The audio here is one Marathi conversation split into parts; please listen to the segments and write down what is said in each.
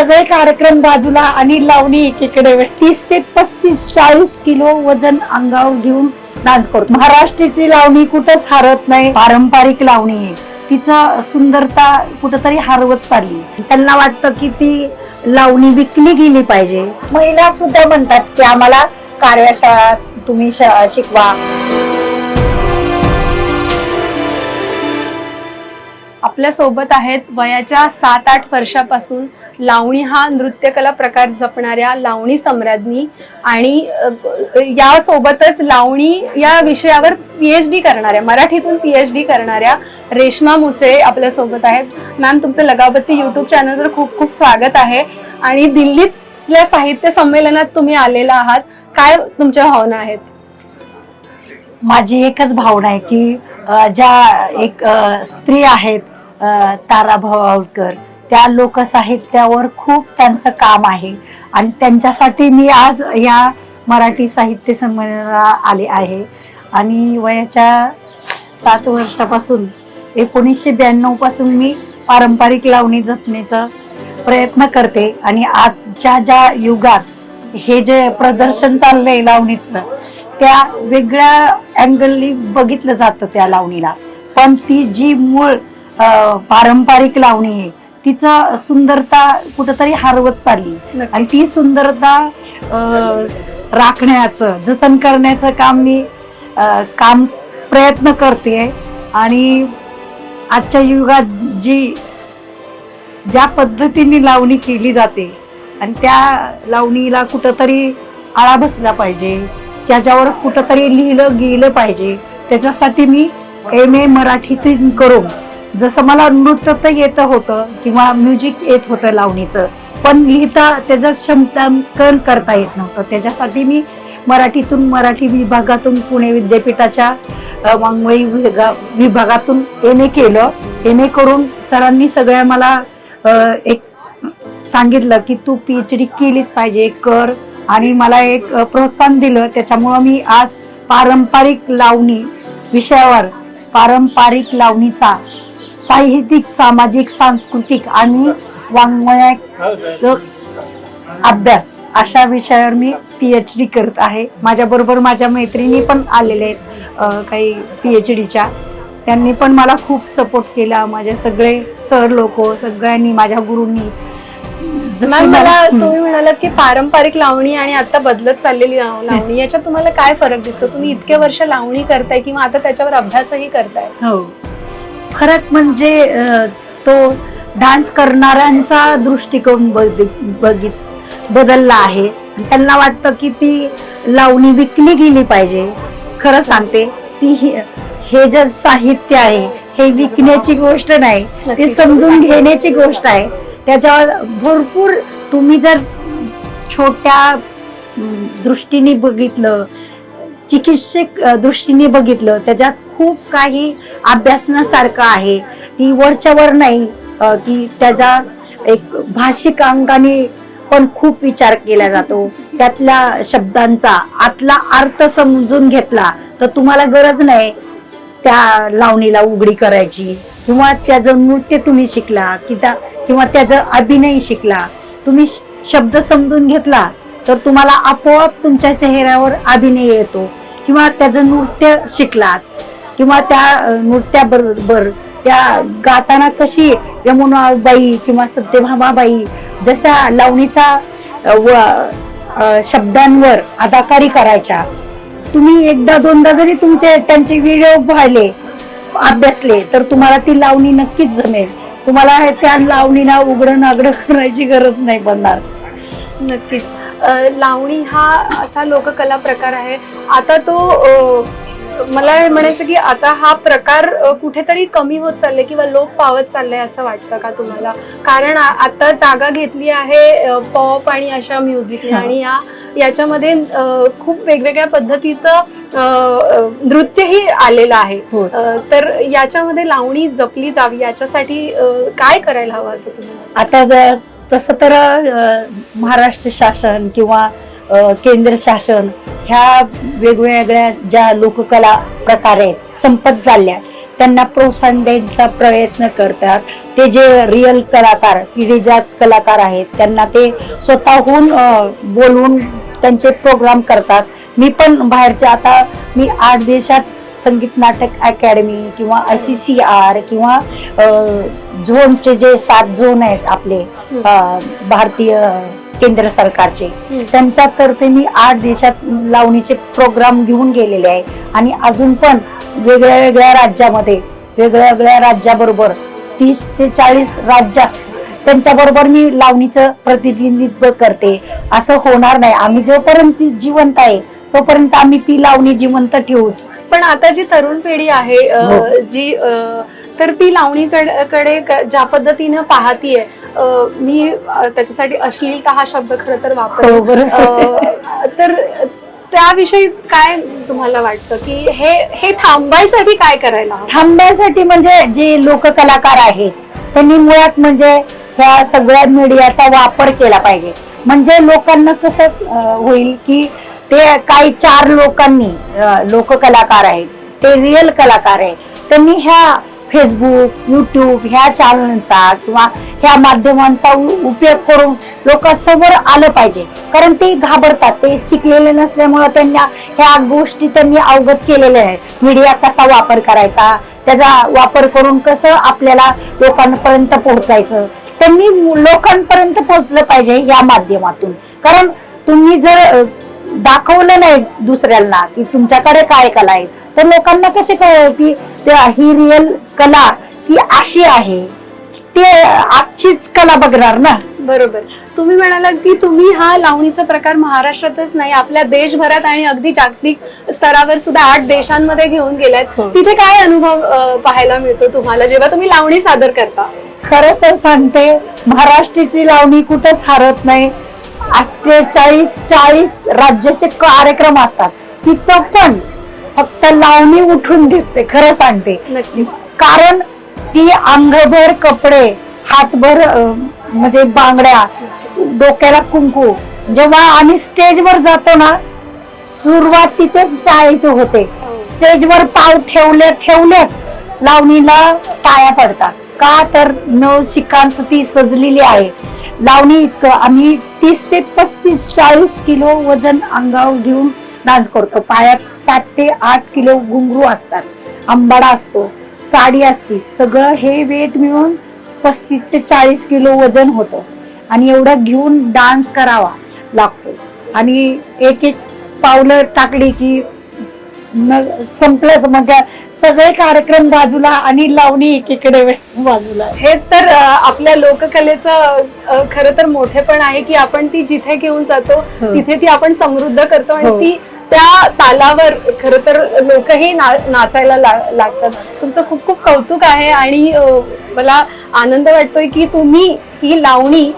सगळे कार्यक्रम बाजूला आणि लावणी एकीकडे तीस ते पस्तीस चाळीस किलो वजन अंगावर घेऊन डान्स करतो महाराष्ट्राची लावणी कुठंच हरत नाही. पारंपरिक लावणी. आहे तिचा सुंदरता कुठंतरी हरवत चालली. त्यांना वाटतं की ती लावणी विकली गेली पाहिजे. महिला सुद्धा म्हणतात की आम्हाला कार्यशाळा तुम्ही श- शिकवा. आपल्यासोबत आहेत वयाच्या सात आठ वर्षापासून लावणी हा नृत्यकला प्रकार जपणाऱ्या लावणी सम्राज्ञी आणि यासोबतच या सोबतच लावणी या विषयावर पीएच डी करणाऱ्या मराठीतून पीएच डी करणाऱ्या रेश्मा मुसळे आपल्यासोबत आहेत. मॅम तुमचं लगावती युट्यूब चॅनलवर खूप खूप स्वागत आहे. आणि दिल्लीतल्या साहित्य संमेलनात तुम्ही आलेला आहात. काय तुमच्या भावना आहेत? माझी एकच भावना आहे की ज्या एक स्त्री आहेत तारा भवाळकर. त्या लोकसाहित्यावर खूप त्यांचं काम आहे. आणि त्यांच्यासाठी मी आज या मराठी साहित्य संमेलनाला आले आहे. आणि वयाच्या सात वर्षापासून एकोणीसशे ब्याण्णवपासून मी पारंपरिक लावणी जपण्याचा प्रयत्न करते. आणि आजच्या ज्या युगात हे जे प्रदर्शन चाललंय लावणीचं त्या वेगळ्या अँगलनी बघितलं जातं त्या लावणीला. पण ती जी मूळ पारंपरिक लावणी आहे. तिचं सुंदरता कुठंतरी हरवत चालली. आणि. ती सुंदरता राखण्याचं जतन करण्याचं काम मी काम प्रयत्न करते. आणि आजच्या युगात जी ज्या पद्धतीने लावणी केली जाते आणि त्या लावणीला कुठंतरी आळा बसला पाहिजे त्याच्यावर कुठंतरी लिहिलं गेलं पाहिजे त्याच्यासाठी मी एम ए मराठीतून करून जसं मला नृत्य तर येतं होतं किंवा म्युझिक येत होतं लावणीचं पण लिहिता त्याचं क्षमतांकन करता येत नव्हतं. त्याच्यासाठी मी मराठीतून मराठी विभागातून पुणे विद्यापीठाच्या वाङ्मयी विभागा- विभागातून एम ए केलं. एम ए करून सरांनी सगळ्या मला एक सांगितलं की तू पीएच डी केलीच पाहिजे कर. आणि मला एक प्रोत्साहन दिलं. त्याच्यामुळं मी आज पारंपरिक लावणी विषयावर पारंपरिक लावणीचा साहित्यिक सामाजिक सांस्कृतिक आणि वाङ्मयात अभ्यास. अशा विषयावर मी पीएच डी करत आहे. माझ्या बरोबर माझ्या मैत्रिणी पण आलेल्या आहेत काही पीएच डीच्या त्यांनी पण मला खूप सपोर्ट केला. माझे सगळे सर लोक सगळ्यांनी माझ्या गुरूंनी. मॅम मला. तुम्ही म्हणालात की पारंपरिक लावणी आणि आता बदलत चाललेली लाव- लावणी याच्यात तुम्हाला काय फरक दिसतो? तुम्ही इतके वर्ष लावणी करताय किंवा आता त्याच्यावर अभ्यासही करताय. हो. फरक म्हणजे तो डान्स करणाऱ्यांचा दृष्टिकोन बघि- बघित बदलला आहे. त्यांना वाटतं की ती लावणी विकली गेली पाहिजे. खरं सांगते ती हे- जे साहित्य आहे हे विकण्याची गोष्ट नाही ते. समजून घेण्याची गोष्ट आहे. त्याच्यावर भरपूर तुम्ही जर छोट्या दृष्टीने बघितलं चिकित्सक दृष्टीने बघितलं त्याच्यात खूप काही अभ्यासण्यासारखं आहे. ती वरच्या वर नाही की त्याचा एक भाषिक अंगाने पण खूप विचार केला जातो. त्यातल्या शब्दांचा आतला अर्थ समजून घेतला तर तुम्हाला गरज नाही त्या लावणीला उघडी करायची. किंवा त्याचं नृत्य तुम्ही शिकला कि त्या किंवा त्याचा अभिनय शिकला. तुम्ही शब्द समजून घेतला तर तुम्हाला आपोआप तुमच्या चेहऱ्यावर अभिनय येतो. किंवा त्याचं नृत्य शिकलात किंवा त्या नृत्याबरोबर त्या गाताना कशी यमुनाबाई किंवा सत्यभामाबाई जशा लावणीचा व शब्दांवर अदाकारी करायच्या तुम्ही एकदा दोनदा जरी तुमचे त्यांचे व्हिडिओ पाहिले अभ्यासले तर तुम्हाला ती लावणी नक्कीच जमेल. तुम्हाला त्या लावणीला उघडं नागडं करायची गरज नाही पडणार. नक्कीच. लावणी हा असा लोककला प्रकार आहे. आता तो मला हे म्हणायचं की आता हा प्रकार कुठेतरी कमी होत चालले किंवा लोप पावत चाललंय असं वाटतं का तुम्हाला कारण आता जागा घेतली आहे पॉप आणि अशा म्युझिकने हा. आणि या याच्यामध्ये खूप वेगवेगळ्या पद्धतीचं नृत्यही आलेलं आहे हो. तर याच्यामध्ये लावणी जपली जावी याच्यासाठी काय करायला हवं असं तुम्हाला आता तसं तर महाराष्ट्र शासन किंवा केंद्र शासन ह्या वेगवेगळ्या ज्या लोककला प्रकार आहेत संपत चालल्या त्यांना प्रोत्साहन द्यायचा प्रयत्न करतात. ते जे रिअल कलाकार पिढीजात कलाकार आहेत त्यांना ते स्वतःहून बोलून बोलवून त्यांचे प्रोग्राम करतात. मी पण बाहेरच्या आता मी आठ देशात संगीत नाटक अकॅडमी किंवा आय सी सी आर किंवा झोनचे जे सात झोन आहेत आपले भारतीय केंद्र सरकारचे. त्यांच्यातर्फे मी आठ देशात लावणीचे प्रोग्राम घेऊन गेलेले आहे. आणि अजून पण वेगळ्या वेगळ्या राज्यामध्ये वेगळ्या वेगळ्या राज्याबरोबर तीस ते चाळीस राज्य त्यांच्याबरोबर मी लावणीचं प्रतिनिधित्व करते. असं होणार नाही. आम्ही जोपर्यंत ती जिवंत आहे तोपर्यंत आम्ही ती लावणी जिवंत ठेवूच. पण आता जी तरुण पिढी आहे हो. जी तर ती लावणीकडे कडे ज्या पद्धतीनं पाहतीये मी त्याच्यासाठी अश्लीलता हा शब्द खरं तर वापरते हो, तर त्याविषयी काय तुम्हाला वाटतं की हे हे थांबायसाठी काय करायला हवं? थांबण्यासाठी म्हणजे जे लोक कलाकार आहेत त्यांनी मुळात म्हणजे ह्या सगळ्या मीडियाचा वापर केला पाहिजे. म्हणजे लोकांना कसं होईल की ते काही चार लोकांनी लोक कलाकार आहेत ते रिअल कलाकार आहेत त्यांनी ह्या फेसबुक युट्यूब ह्या चॅनलचा किंवा ह्या माध्यमांचा उ- उपयोग करून लोकांसमोर आलं पाहिजे. कारण ते घाबरतात ते शिकलेले नसल्यामुळे त्यांना ह्या गोष्टी त्यांनी अवगत केलेल्या आहेत. मीडिया कसा वापर करायचा त्याचा वापर करून कसं आपल्याला लोकांपर्यंत पोहोचायचं. त्यांनी लोकांपर्यंत पोहोचलं पाहिजे या माध्यमातून. कारण तुम्ही जर दाखवलं नाही दुसऱ्यांना की तुमच्याकडे काय कला आहे तर लोकांना कसे कळेल की ही रिअल कला ही अशी आहे? ते आजचीच कला बघणार ना? बरोबर. तुम्ही म्हणालात की तुम्ही हा लावणीचा प्रकार महाराष्ट्रातच नाही आपल्या देशभरात आणि अगदी जागतिक स्तरावर सुद्धा आठ देशांमध्ये घेऊन गेलात. हो. तिथे काय अनुभव पाहायला मिळतो तुम्हाला जेव्हा तुम्ही लावणी सादर करता? खरं तर सांगते महाराष्ट्राची लावणी कुठंच हारत नाही. अठ्ठेचाळीस चाळीस राज्याचे कार्यक्रम असतात. तिथं पण फक्त लावणी उठून दिसते खरं सांगते. कारण ती अंगभर कपडे हातभर म्हणजे बांगड्या डोक्याला कुंकू जेव्हा आम्ही स्टेजवर जातो ना सुरुवात तिथेच टाळायचे होते. स्टेजवर पाव ठेवले ठेवलेत लावणीला टाळ्या पडतात. का तर नव शिकांत ती सजलेली आहे. लावणी इतकं आम्ही तीस ते पस्तीस चाळीस किलो वजन अंगावर घेऊन डान्स करतो. पायात सात ते आठ किलो घुंगरू असतात. आंबाडा असतो साडी असते. सगळं हे वेट मिळून पस्तीस ते चाळीस किलो वजन होतं. आणि एवढं घेऊन डान्स करावा लागतो. आणि एक एक पावलं टाकली की मग संपलंच. मग सगळे कार्यक्रम बाजूला आणि लावणी एकीकडे बाजूला हेच तर आपल्या लोककलेचं खरं तर मोठेपण आहे की आपण ती जिथे घेऊन जातो हो. तिथे ती आपण समृद्ध करतो आणि हो. ती त्या तालावर खरं तर लोकही ना- नाचायला लागतात तुमचं खूप खूप कौतुक आहे आणि मला आनंद वाटतोय की तुम्ही ही लावणी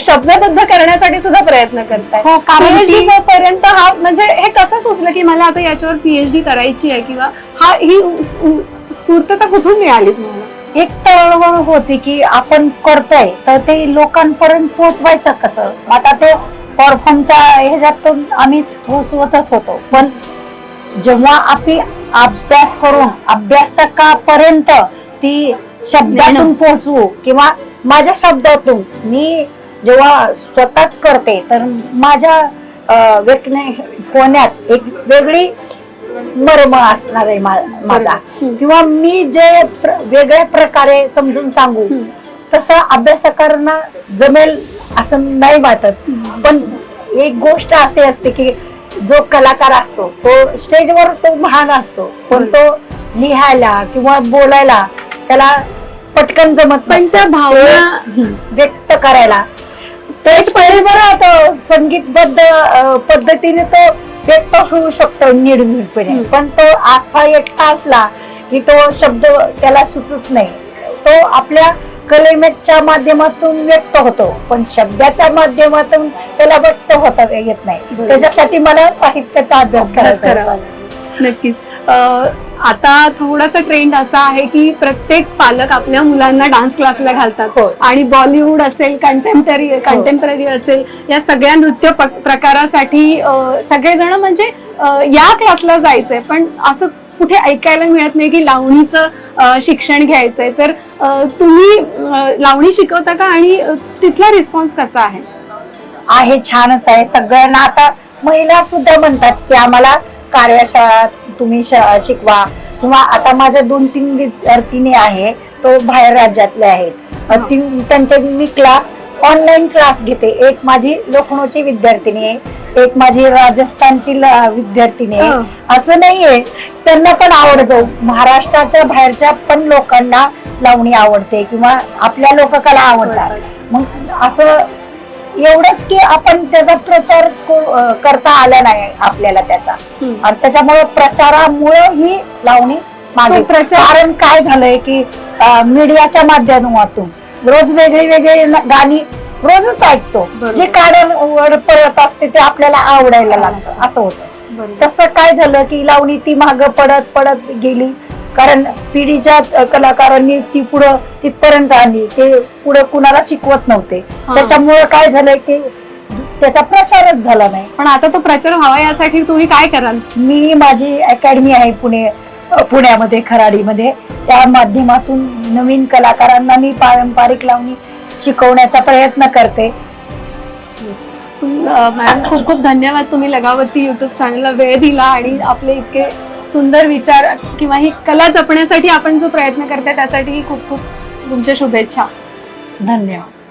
शब्दबद्ध करण्यासाठी सुद्धा प्रयत्न करताय. हो, कारण पर्यंत हा म्हणजे हे कसं सुचलं की मला आता याच्यावर पीएचडी करायची आहे किंवा हा ही उ- स्फूर्तता कुठून मिळाली तुम्हाला? एक तळवळ होती की आपण करतोय तर ते लोकांपर्यंत पोहोचवायचं कसं? आता ते परफॉर्मच्या ह्याच्यातून आम्ही पोहोचवतच होतो. पण जेव्हा आपली अभ्यास करून अभ्यासकापर्यंत ती शब्दातून पोहोचवू किंवा माझ्या शब्दातून मी जेव्हा स्वतःच करते तर माझ्या अं, व्यक्ती होण्यात एक वेगळी मर्म असणार आहे माझा. किंवा मी जे प्र- वेगळ्या प्रकारे समजून सांगू. तसं अभ्यासकांना जमेल असं नाही वाटत. पण एक गोष्ट अशी असते की जो कलाकार असतो तो स्टेजवर तो महान असतो. पण तो लिहायला किंवा बोलायला त्याला पटकन जमत पण त्या. भावना व्यक्त करायला तेच पहिले बरं तो संगीतबद्ध पद्धतीने तो व्यक्त होऊ शकतो हम्म. पण तो असा एकटा असला की तो शब्द त्याला सुचत नाही तो आपल्या कलेमेच्या माध्यमातून व्यक्त होतो पण शब्दाच्या माध्यमातून त्याला व्यक्त होता येत नाही. त्याच्यासाठी मला साहित्याचा अभ्यास करायचा. नक्कीच आता थोडासा ट्रेंड असा आहे की प्रत्येक पालक आपल्या मुलांना डान्स क्लासला घालतात. हो. आणि बॉलिवूड असेल कंटेम्पररी कंटेम्पररी असेल या सगळ्या नृत्य प्रकारासाठी सगळेजण म्हणजे या क्लासला जायचंय. पण असं कुठे ऐकायला मिळत नाही की लावणीचं शिक्षण घ्यायचंय. तर तुम्ही लावणी शिकवता का? आणि तिथला रिस्पॉन्स कसा आहे? आहे छानच आहे सगळ्यांना. आता महिला सुद्धा म्हणतात की आम्हाला कार्यशाळा तुम्ही शिकवा. किंवा आता माझ्या दोन तीन विद्यार्थिनी आहे तो बाहेर राज्यातले आहेत. त्यांचे मी क्लास ऑनलाईन क्लास घेते. एक माझी लखनौची विद्यार्थिनी आहे एक माझी राजस्थानची विद्यार्थिनी आहे. असं नाहीये. त्यांना पण आवडतो. महाराष्ट्राच्या बाहेरच्या पण लोकांना लावणी आवडते किंवा आपल्या लोककला आवडतात. मग असं एवढंच की आपण त्याचा प्रचार करता आला नाही आपल्याला त्याचा. आणि त्याच्यामुळे प्रचारामुळे ही लावणी मागे प्रचार- कारण काय झालंय की मीडियाच्या माध्यमातून रोज वेगळी वेगळी गाणी रोजच ऐकतो. जे कानावर पडत असते ते आपल्याला आवडायला लागतं असं होतं. तसं काय झालं की लावणी ती माग पडत पडत गेली कारण पिढीच्या कलाकारांनी ती पुढं तिथपर्यंत आणली ते पुढे कुणाला शिकवत नव्हते. त्याच्यामुळे काय झालंय की त्याचा प्रचारच झाला नाही. पण आता तो प्रचार व्हावा यासाठी तुम्ही काय कराल? मी माझी अकॅडमी आहे पुणे पुण्यामध्ये खराडीमध्ये. त्या माध्यमातून नवीन कलाकारांना मी पारंपरिक लावणी शिकवण्याचा प्रयत्न करते. मॅडम खूप खूप धन्यवाद तुम्ही लगावती युट्यूब चॅनलला वेळ दिला आणि आपले इतके सुंदर विचार किंवा ही कला जपण्यासाठी आपण जो प्रयत्न करताय त्यासाठी खूप खूप तुमच्या शुभेच्छा. धन्यवाद.